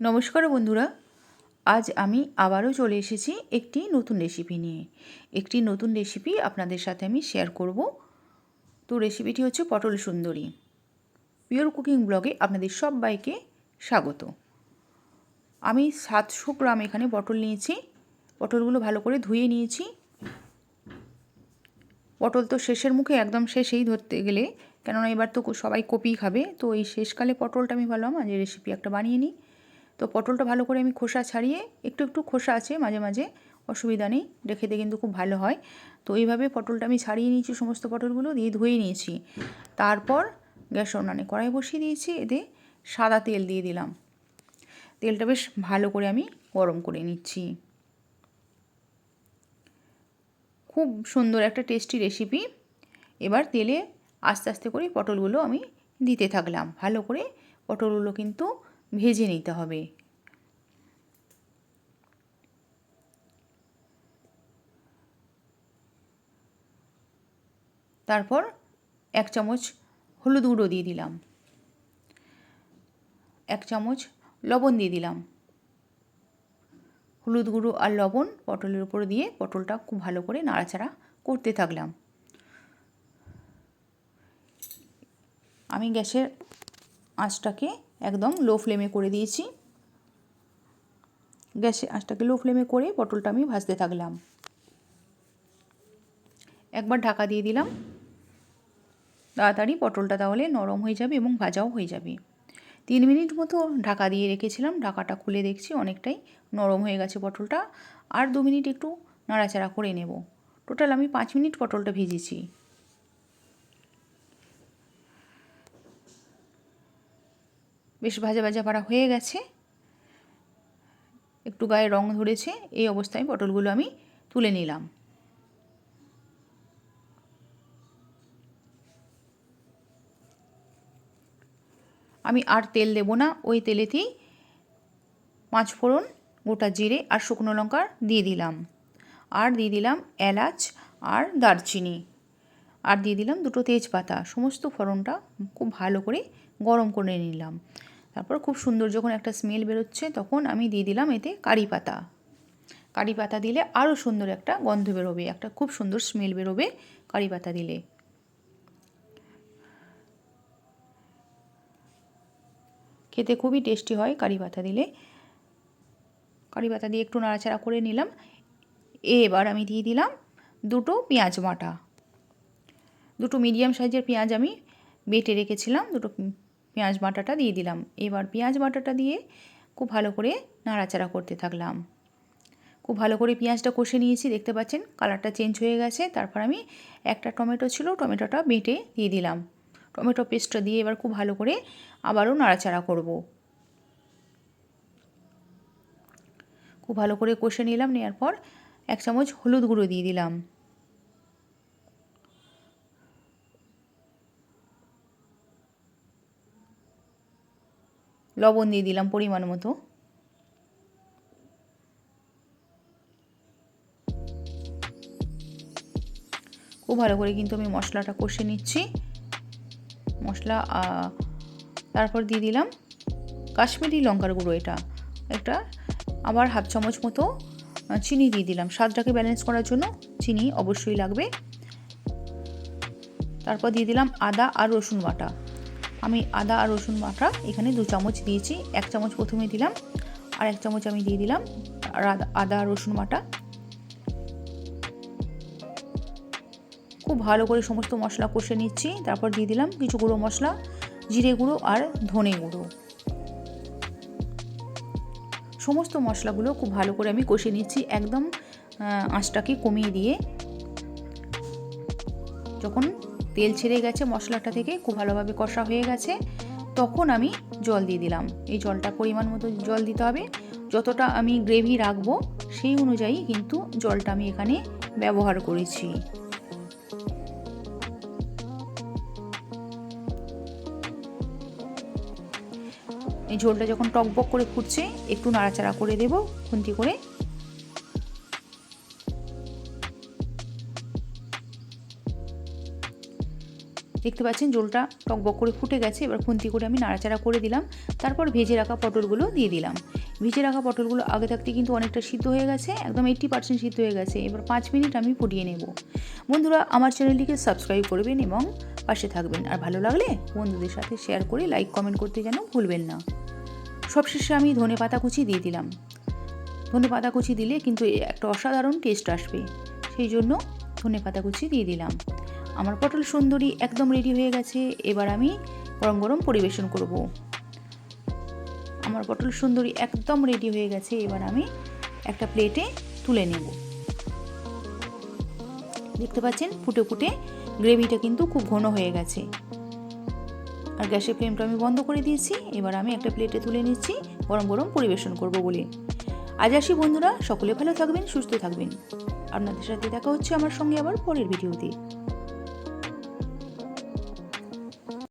নমস্কার বন্ধুরা। আজ আমি আবারও চলে এসেছি একটি নতুন রেসিপি নিয়ে। একটি নতুন রেসিপি আপনাদের সাথে আমি শেয়ার করব। তো রেসিপিটি হচ্ছে পটল সুন্দরী। পিওর কুকিং ব্লগে আপনাদের সবাইকে স্বাগত। আমি সাতশো গ্রাম এখানে পটল নিয়েছি। পটলগুলো ভালো করে ধুয়ে নিয়েছি। পটল তো শেষের মুখে একদম শেষেই ধরতে গেলে, কেননা এবার তো সবাই কপি খাবে। তো এই শেষকালে পটলটা আমি ভাবলাম আজ রেসিপি একটা বানিয়ে নিই। তো পটলটা ভালো করে আমি খোসা ছাড়িয়ে, একটু একটু খোসা আছে মাঝে মাঝে, অসুবিধা নেই রেখেতে কিন্তু খুব ভালো হয়। তো এইভাবে পটলটা আমি ছাড়িয়ে নিয়েছি, সমস্ত পটলগুলো দিয়ে ধুয়ে নিয়েছি। তারপর গ্যাস উনানে কড়াই বসিয়ে দিয়েছি, এতে সাদা তেল দিয়ে দিলাম। তেলটা বেশ ভালো করে আমি গরম করে নিচ্ছি। খুব সুন্দর একটা টেস্টি রেসিপি। এবার তেলে আস্তে আস্তে করে পটলগুলো আমি দিতে থাকলাম। ভালো করে পটলগুলো কিন্তু ভেজে নিতে হবে। তারপর এক চামচ হলুদ গুঁড়ো দিয়ে দিলাম। এক চামচ লবণ দিয়ে দিলাম। হলুদ গুঁড়ো আর লবণ পটলের উপর দিয়ে পটলটা খুব ভালো করে নাড়াচাড়া করতে থাকলাম। আমি গ্যাসের আঁচটাকে একদম লো ফ্লেমে করে দিয়েছি। গ্যাসে আঁচটাকে লো ফ্লেমে করে পটলটা আমি ভাজতে থাকলাম। একবার ঢাকা দিয়ে দিলাম। তাড়াতাড়ি পটলটা তাহলে নরম হয়ে যাবে এবং ভাজাও হয়ে যাবে। তিন মিনিট মতো ঢাকা দিয়ে রেখেছিলাম। ঢাকাটা খুলে দেখছি অনেকটাই নরম হয়ে গেছে পটলটা। আর দু মিনিট একটু নাড়াচাড়া করে নেব। টোটাল আমি পাঁচ মিনিট পটলটা ভেজেছি। বেশ ভাজা ভাজা পাড়া হয়ে গেছে। একটু গায়ে রং ধরেছে, এই অবস্থায় পটলগুলো আমি তুলে নিলাম। আমি আর তেল দেব না, ওই তেলেতেই পাঁচ ফোড়ন, গোটা জিরে আর শুকনো লঙ্কা দিয়ে দিলাম। আর দিয়ে দিলাম এলাচ আর দারচিনি। আর দিয়ে দিলাম দুটো তেজপাতা। সমস্ত ফোড়নটা খুব ভালো করে গরম করে নিলাম। তারপর খুব সুন্দর যখন একটা স্মেল বেরোচ্ছে, তখন আমি দিয়ে দিলাম এতে কারি পাতা। কারি পাতা দিলে আরও সুন্দর একটা গন্ধ বেরোবে, একটা খুব সুন্দর স্মেল বেরোবে কারি পাতা দিলে। খেতে খুবই টেস্টি হয় কারি পাতা দিলে। কারি পাতা দিয়ে একটু নাড়াচাড়া করে নিলাম। এবার আমি দিয়ে দিলাম দুটো পেঁয়াজ বাটা। দুটো মিডিয়াম সাইজের পেঁয়াজ আমি বেটে রেখেছিলাম, দুটো পেঁয়াজ বাটাটা দিয়ে দিলাম। এবার পেঁয়াজ বাটাটা দিয়ে খুব ভালো করে নাড়াচাড়া করতে থাকলাম। খুব ভালো করে পেঁয়াজটা কষে নিয়েছি, দেখতে পাচ্ছেন? কালারটা চেঞ্জ হয়ে গেছে। তারপর আমি একটা টমেটো ছিল, টমেটোটা বেটে দিয়ে দিলাম। টমেটো পেস্টটা দিয়ে এবার খুব ভালো করে আবারও নাড়াচাড়া করব। খুব ভালো করে কষে নিলাম নেওয়ার পর এক চামচ হলুদ গুঁড়ো দিয়ে দিলাম। লবণ দিয়ে দিলাম পরিমাণ মতো। খুব ভালো করে কিন্তু আমি মশলাটা কষে নিচ্ছি। মশলা তারপর দিয়ে দিলাম কাশ্মীরি লঙ্কার গুঁড়ো এটা। একটা আবার হাফ চামচ মতো চিনি দিয়ে দিলাম। স্বাদটাকে ব্যালেন্স করার জন্য চিনি অবশ্যই লাগবে। তারপর দিয়ে দিলাম আদা আর রসুন বাটা। আমি আদা আর রসুন বাটা এখানে দু চামচ দিয়েছি। এক চামচ প্রথমে দিলাম আর এক চামচ আমি দিয়ে দিলাম আর আদা আর রসুন বাটা। খুব ভালো করে সমস্ত মশলা কষে নিচ্ছি। তারপর দিয়ে দিলাম কিছু গুঁড়ো মশলা, জিরে গুঁড়ো আর ধনে গুঁড়ো। সমস্ত মশলাগুলো খুব ভালো করে আমি কষে নিচ্ছি একদম আঁচটাকে কমিয়ে দিয়ে। যখন তেল ছেড়ে গেছে, মশলাটা থেকে খুব ভালোভাবে কষা হয়ে গেছে। তখন আমি জল দিয়ে দিলাম। এই জলটা পরিমাণ মতো জল দিতে হবে। যতটা আমি গ্রেভি রাখব, সেই অনুযায়ী কিন্তু জলটা আমি এখানে ব্যবহার করেছি। এই ঝোলটা যখন টকবক করে ফুটছে, একটু নাড়াচাড়া করে দেব, খুন্তি করে দেখতে পাচ্ছেন জলটা টকবক করে ফুটে গেছে, এবার খুন্তি করে আমি নাড়াচাড়া করে দিলাম। তারপর ভেজে রাখা পটলগুলো দিয়ে দিলাম। ভেজে রাখা পটলগুলো আগে থাকতে কিন্তু অনেকটা সিদ্ধ হয়ে গেছে, একদম এইট্টি পার্সেন্ট সিদ্ধ হয়ে গেছে। এবার পাঁচ মিনিট আমি ফুটিয়ে নেব। বন্ধুরা, আমার চ্যানেলটিকে সাবস্ক্রাইব করবেন এবং পাশে থাকবেন। আর ভালো লাগলে বন্ধুদের সাথে শেয়ার করে লাইক কমেন্ট করতে যেন ভুলবেন না। সবশেষে আমি ধনে পাতা কুচি দিয়ে দিলাম। ধনে পাতা কুচি দিলে কিন্তু একটা অসাধারণ টেস্ট আসবে। সেই জন্য ধনে পাতা কুচি দিয়ে দিলাম। আমার পটল সুন্দরী একদম রেডি হয়ে গেছে, এবার আমি গরম গরম পরিবেশন করব। আমার পটল সুন্দরী একদম রেডি হয়ে গেছে, এবার আমি একটা প্লেটে তুলে নেব। দেখতে পাচ্ছেন, ফুটে ফুটে গ্রেভিটা কিন্তু খুব ঘন হয়ে গেছে। আর গ্যাসের ফ্লেমটা আমি বন্ধ করে দিয়েছি, এবার আমি একটা প্লেটে তুলে নিচ্ছি, গরম গরম পরিবেশন করব বলে। আজ আসি বন্ধুরা, সকলে ভালো থাকবেন, সুস্থ থাকবেন। আপনাদের সাথে দেখা হচ্ছে আমার সঙ্গে আবার পরের ভিডিওতে